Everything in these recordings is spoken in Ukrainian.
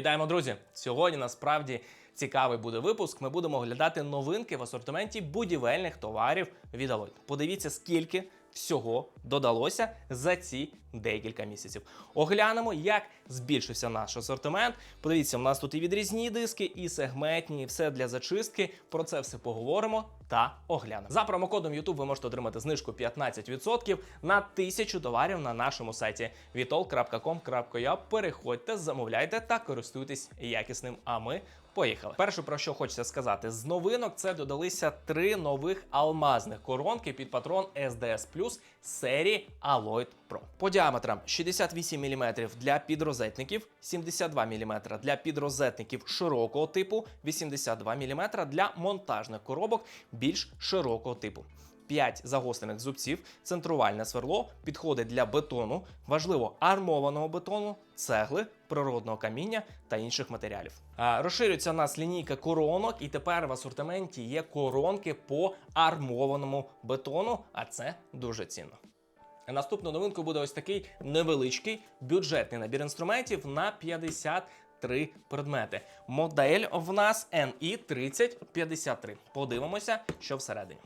Вітаємо, друзі! Сьогодні насправді цікавий буде випуск. Ми будемо оглядати новинки в асортименті будівельних товарів від Алой. Подивіться, скільки всього додалося за ці декілька місяців. Оглянемо, як збільшився наш асортимент. Подивіться, у нас тут і відрізні диски, і сегментні, і все для зачистки. Про це все поговоримо та оглянемо. За промокодом YouTube ви можете отримати знижку 15% на 1000 товарів на нашому сайті vitol.com.ua. Переходьте, замовляйте та користуйтесь якісним. А ми Поїхали. Перше, про що хочеться сказати, з новинок це додалися три нових алмазних коронки під патрон SDS Plus серії Alloyd Pro. По діаметрам 68 мм для підрозетників, 72 мм для підрозетників широкого типу, 82 мм для монтажних коробок більш широкого типу. 5 загострених зубців, центрувальне сверло, підходить для бетону, важливо армованого бетону, цегли, природного каміння та інших матеріалів. Розширюється у нас лінійка коронок, і тепер в асортименті є коронки по армованому бетону, а це дуже цінно. Наступною новинкою буде ось такий невеличкий бюджетний набір інструментів на 53 предмети. Модель в нас NI 3053. Подивимося, що всередині.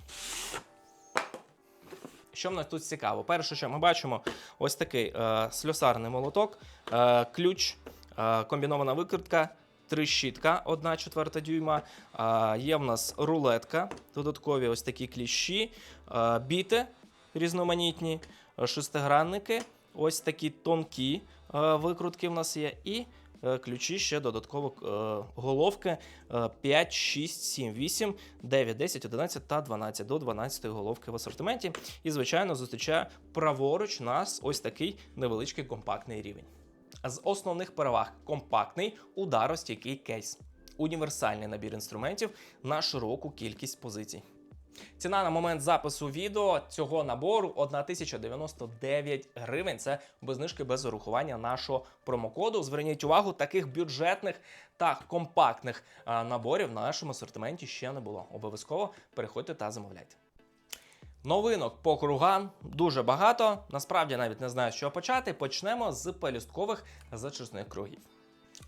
Що в нас тут цікаво? Перше, що ми бачимо, ось такий е, слюсарний молоток, е, ключ, е, комбінована викрутка, три щітка, 1 четверта дюйма. Е, є в нас рулетка, додаткові ось такі кліщі, е, біти різноманітні, шестигранники, ось такі тонкі е, викрутки в нас є. і Ключі ще додатково е, головки е, 5, 6, 7, 8, 9, 10, 11 та 12 до 12 головки в асортименті. І, звичайно, зустрічає праворуч нас ось такий невеличкий компактний рівень. З основних переваг компактний ударостійкий кейс, універсальний набір інструментів на широку кількість позицій. Ціна на момент запису відео цього набору 1099 гривень. Це без знижки без урахування нашого промокоду. Зверніть увагу, таких бюджетних та компактних наборів в нашому асортименті ще не було. Обов'язково переходьте та замовляйте. Новинок по кругам дуже багато. Насправді навіть не знаю, з чого почати. Почнемо з пелюсткових зачисних кругів.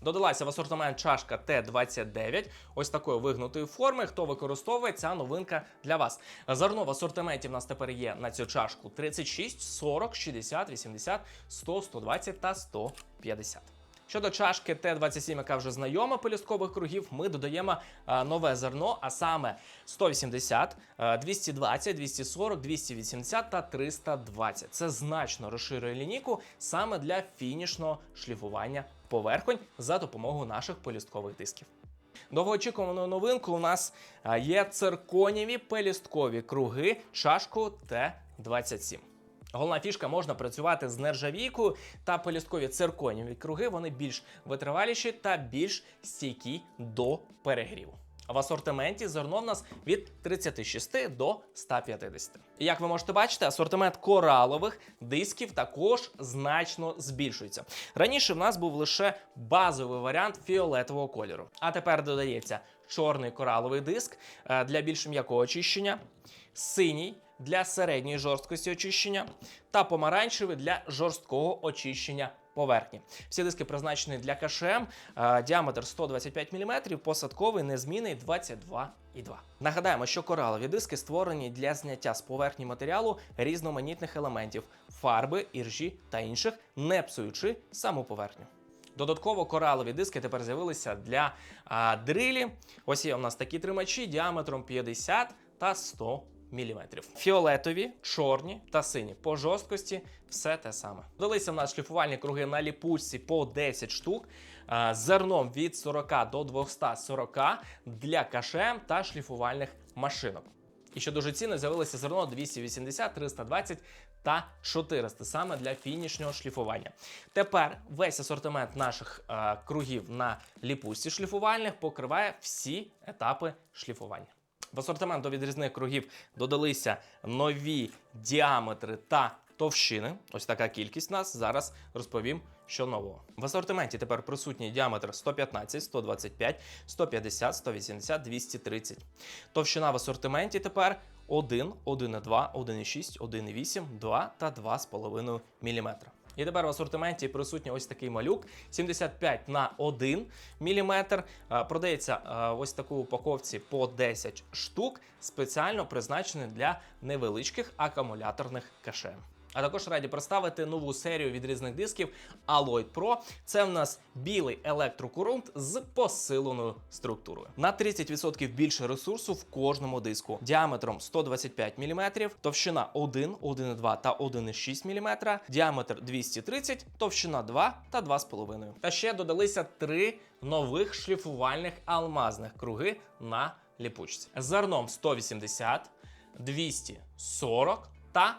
Додалася в асортимент чашка Т29, ось такої вигнутої форми. Хто використовує ця новинка для вас? Зерно в асортименті в нас тепер є на цю чашку 36, 40, 60, 80, 100, 120 та 150. Щодо чашки Т27, яка вже знайома пелюсткових кругів, ми додаємо нове зерно, а саме 180, 220, 240, 280 та 320. Це значно розширює лінійку саме для фінішного шліфування поверхонь за допомогою наших полісткових дисків. Довгоочікуваною новинку у нас є цирконіві пелісткові круги чашку Т27. Головна фішка можна працювати з нержавійкою та полісткові цирконіві круги. Вони більш витриваліші та більш стійкі до перегріву. В асортименті зерно в нас від 36 до 150. І як ви можете бачити, асортимент коралових дисків також значно збільшується. Раніше в нас був лише базовий варіант фіолетового кольору, а тепер додається чорний кораловий диск е, для більш м'якого очищення, синій для середньої жорсткості очищення та помаранчевий для жорсткого очищення поверхні. Всі диски призначені для КШМ, е, діаметр 125 мм, посадковий незмінний 22,2. Нагадаємо, що коралові диски створені для зняття з поверхні матеріалу різноманітних елементів фарби, іржі та інших, не псуючи саму поверхню. Додатково коралові диски тепер з'явилися для а, дрилі. Ось є у нас такі тримачі діаметром 50 та 100 мм. Фіолетові, чорні та сині. По жорсткості все те саме. Додалися в нас шліфувальні круги на ліпучці по 10 штук. з Зерном від 40 до 240 для КШМ та шліфувальних машинок. І що дуже цінно, з'явилося зерно 280, 320 та 400 саме для фінішнього шліфування. Тепер весь асортимент наших е, кругів на ліпусті шліфувальних покриває всі етапи шліфування. В асортимент до відрізних кругів додалися нові діаметри та товщини. Ось така кількість нас. Зараз розповім, що нового. В асортименті тепер присутній діаметр 115, 125, 150, 180, 230. Товщина в асортименті тепер 1, 1,2, 1,6, 1,8, 2 та 2,5 мм. І тепер в асортименті присутній ось такий малюк 75 на 1 мм. Продається е, ось таку упаковці по 10 штук, спеціально призначений для невеличких акумуляторних каше. А також раді представити нову серію від різних дисків Alloy Pro. Це в нас білий електрокурунт з посиленою структурою. На 30% більше ресурсу в кожному диску. Діаметром 125 мм, товщина 1, 1,2 та 1,6 мм, діаметр 230, товщина 2 та 2,5. Та ще додалися три нових шліфувальних алмазних круги на ліпучці. Зерном 180, 240 та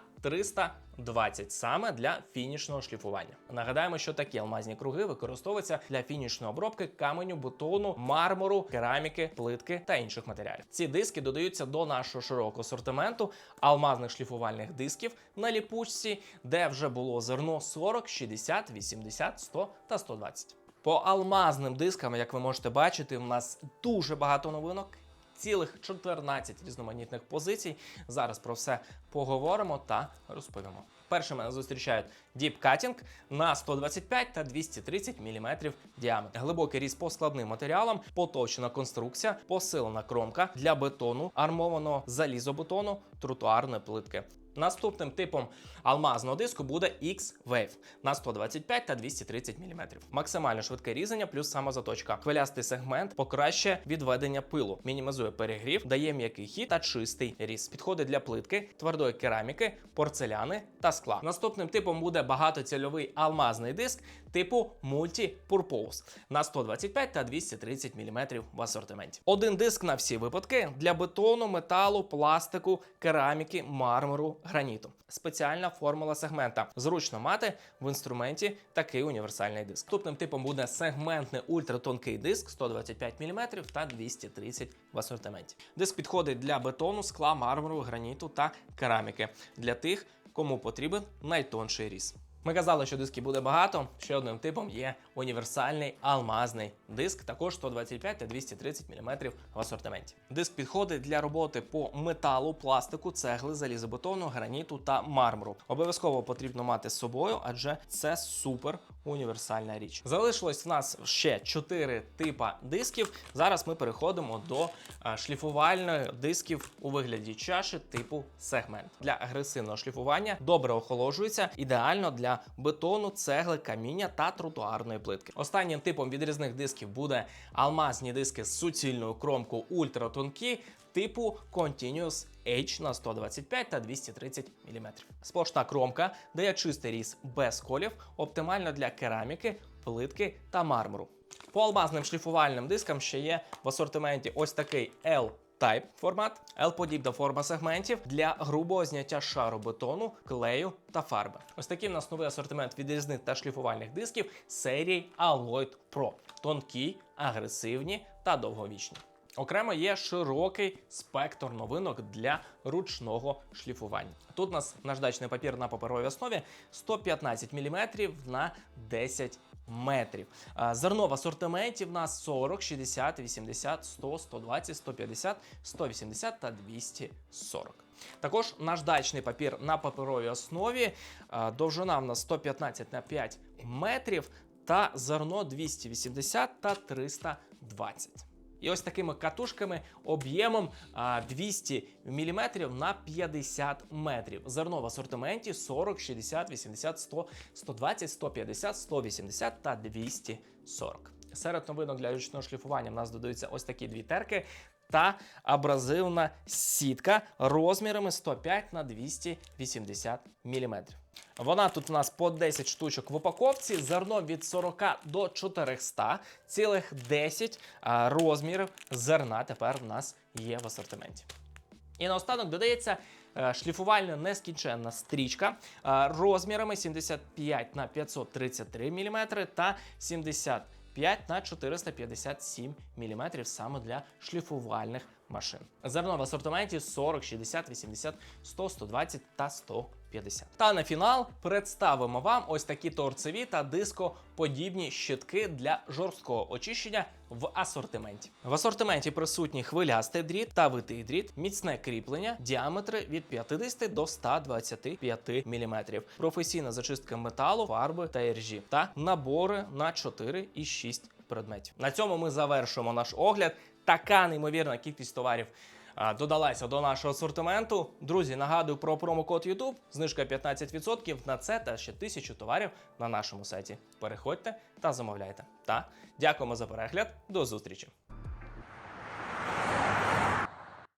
320 саме для фінішного шліфування. Нагадаємо, що такі алмазні круги використовуються для фінішної обробки каменю, бетону, мармуру, кераміки, плитки та інших матеріалів. Ці диски додаються до нашого широкого асортименту алмазних шліфувальних дисків на ліпучці, де вже було зерно 40, 60, 80, 100 та 120. По алмазним дискам, як ви можете бачити, у нас дуже багато новинок. Цілих 14 різноманітних позицій. Зараз про все поговоримо та розповімо. Першими мене зустрічають Deep Cutting на 125 та 230 мм діаметр. Глибокий різ по складним матеріалам, поточна конструкція, посилена кромка для бетону, армованого залізобетону, тротуарної плитки. Наступним типом алмазного диску буде X-Wave на 125 та 230 мм. Максимально швидке різання плюс самозаточка. Хвилястий сегмент покращує відведення пилу, мінімізує перегрів, дає м'який хід та чистий різ. Підходить для плитки, твердої кераміки, порцеляни та скла. Наступним типом буде багатоцільовий алмазний диск типу Multi-Purpose на 125 та 230 мм в асортименті. Один диск на всі випадки для бетону, металу, пластику, кераміки, мармуру, граніту. Спеціальна формула сегмента. Зручно мати в інструменті такий універсальний диск. Наступним типом буде сегментний ультратонкий диск 125 мм та 230 в асортименті. Диск підходить для бетону, скла, мармуру, граніту та кераміки для тих, кому потрібен найтонший різ. Ми казали, що дисків буде багато. Ще одним типом є універсальний алмазний диск, також 125 та 230 мм в асортименті. Диск підходить для роботи по металу, пластику, цегли, залізобетону, граніту та мармуру. Обов'язково потрібно мати з собою, адже це супер універсальна річ. Залишилось в нас ще 4 типа дисків. Зараз ми переходимо до а, шліфувальних дисків у вигляді чаші типу сегмент. Для агресивного шліфування добре охолоджується, ідеально для бетону, цегли, каміння та тротуарної плитки. Останнім типом відрізних дисків буде алмазні диски з суцільною кромкою ультратонкі типу Continuous H на 125 та 230 мм. Сплошна кромка дає чистий різ без колів, оптимально для кераміки, плитки та мармуру. По алмазним шліфувальним дискам ще є в асортименті ось такий L Type формат, L-подібна форма сегментів для грубого зняття шару бетону, клею та фарби. Ось такий в нас новий асортимент відрізних та шліфувальних дисків серії Alloy Pro. Тонкі, агресивні та довговічні. Окремо є широкий спектр новинок для ручного шліфування. Тут у нас наждачний папір на паперовій основі 115 мм на 10 метрів. Зерно в асортименті в нас 40, 60, 80, 100, 120, 150, 180 та 240. Також наждачний папір на паперовій основі. Довжина в нас 115 на 5 метрів та зерно 280 та 320. І ось такими катушками об'ємом а, 200 мм на 50 метрів. Зерно в асортименті 40, 60, 80, 100, 120, 150, 180 та 240. Серед новинок для ручного шліфування в нас додаються ось такі дві терки та абразивна сітка розмірами 105 на 280 мм. Вона тут у нас по 10 штучок в упаковці, зерно від 40 до 400, цілих 10 розмірів зерна тепер в нас є в асортименті. І наостанок додається е, шліфувальна нескінченна стрічка е, розмірами 75 на 533 мм та 75 на 457 мм саме для шліфувальних машин. Зерно в асортименті 40, 60, 80, 100, 120 та 150. Та на фінал представимо вам ось такі торцеві та дископодібні щитки для жорсткого очищення в асортименті. В асортименті присутні хвилястий дріт та витий дріт, міцне кріплення, діаметри від 50 до 125 мм, професійна зачистка металу, фарби та іржі та набори на 4 і 6 предметів. На цьому ми завершуємо наш огляд. Така неймовірна кількість товарів додалася до нашого асортименту. Друзі, нагадую про промокод YouTube, знижка 15% на це та ще тисячу товарів на нашому сайті. Переходьте та замовляйте. Та дякуємо за перегляд. До зустрічі!